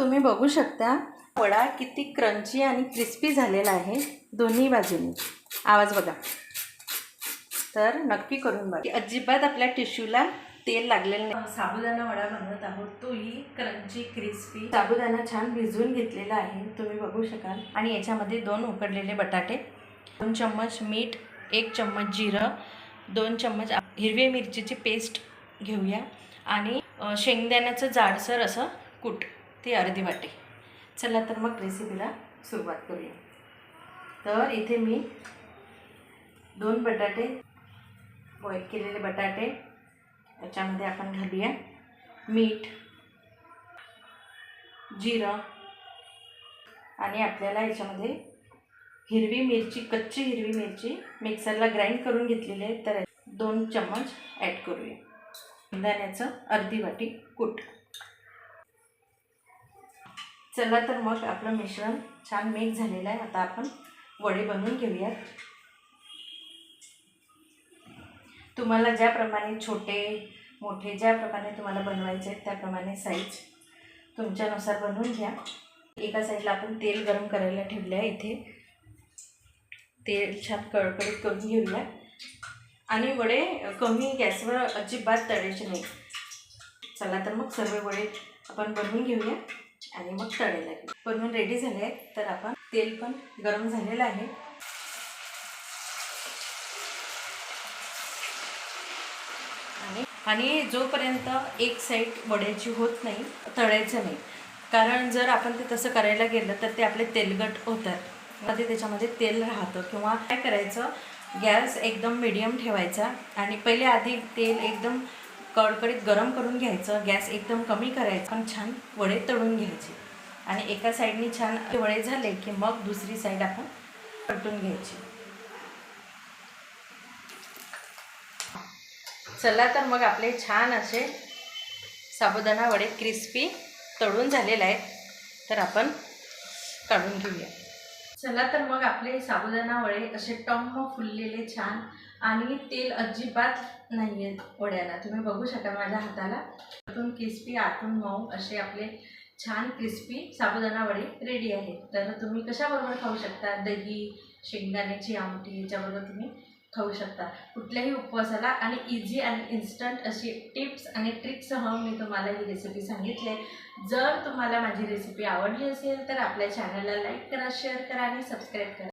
तुम्ही बघू शकता वडा किती क्रंची आणि क्रिस्पी झालेला आहे दोन्ही बाजूनी. आवाज बघा. तर नक्की करून बघा. अजिबात आपल्या टिश्यूला तेल लागलेलं नाही. साबुदाणा वडा बनवत आहोत. तोही क्रंची क्रिस्पी. साबुदाणा छान भिजवून घेतलेला आहे. तुम्ही बघू शकाल. आणि याच्यामध्ये दोन उकडलेले बटाटे दोन चम्मच मीठ एक चम्मच जिरं दोन चम्मच हिरवी मिरचीची पेस्ट घेऊया. आणि शेंगदाण्याचं जाडसर असं कूट. ती अर्धी वाटी. चला तर मग रेसिपीला सुरुवात करूया. तर इथे मी दोन बटाटे बॉईल केलेले बटाटे याच्यामध्ये आपण घालूया मीठ जिरं आणि आपल्याला याच्यामध्ये हिरवी मिरची कच्ची हिरवी मिरची मिक्सरला ग्राइंड करून घेतलेली आहे तर दोन चम्मच ॲड करूया. शेंगदाण्याचं अर्धी वाटी कूट. चला तर मग आपलं मिश्रण छान मिक्स झालेलं आहे. आता आपण वडे बनवून घेऊयात. तुम्हाला ज्याप्रमाणे छोटे मोठे ज्याप्रमाणे तुम्हाला बनवायचे आहेत त्याप्रमाणे साईज तुमच्यानुसार बनवून घ्या. एका साईडला आपण तेल गरम करायला ठेवलं आहे इथे. तेल छान कडकडीत करून घेऊया. आणि वडे कमी गॅसवर अजिबात तळायचे नाही चला तर मग सर्व वडे आपण बनवून घेऊया. आणि मग तळायला घेऊ बनवून रेडी झाले आहेत. तर आपण तेल पण गरम झालेलं आहे. आणि आणि जोपर्यंत एक साईड वड्याची होत नाही तळायचं नाही. कारण जर आपण ते तसं करायला गेलं तर ते आपले तेलगट होतात. मध्ये त्याच्यामध्ये तेल राहतं किंवा काय करायचं? गॅस एकदम मिडियम ठेवायचा. आणि पहिले आधी तेल एकदम कडकडीत गरम करून घ्यायचं गॅस एकदम कमी करायचा पण छान वडे तळून घ्यायचे. आणि एका साईडने छान वडे झाले की मग दुसरी साईड आपण पलटून घ्यायची. चला तर मग आपले छान असे साबुदाणा वडे क्रिस्पी तळून झालेले आहेत. तर आपण काढून घेऊया. चला तर मग आपले साबुदाणा वडे असे टम्म फुललेले छान आणि तेल अजिबात नाही आहे वड्याला. तुम्ही बघू शकता माझ्या हाताला. आतून क्रिस्पी आतून मऊ असे आपले छान क्रिस्पी साबुदाणा वडे रेडी आहेत. तर तुम्ही कशाबरोबर खाऊ शकता? दही शेंगदाण्याची आमटी याच्याबरोबर तुम्ही खाऊ शकता. कुठल्याही उपवासाला आणि इझी आणि इन्स्टंट अशी टिप्स आणि ट्रिक्ससह मी तुम्हाला ही रेसिपी सांगितली आहे. जर तुम्हाला माझी रेसिपी आवडली असेल तर आपल्या चॅनलला लाईक करा शेअर करा आणि सबस्क्राईब करा.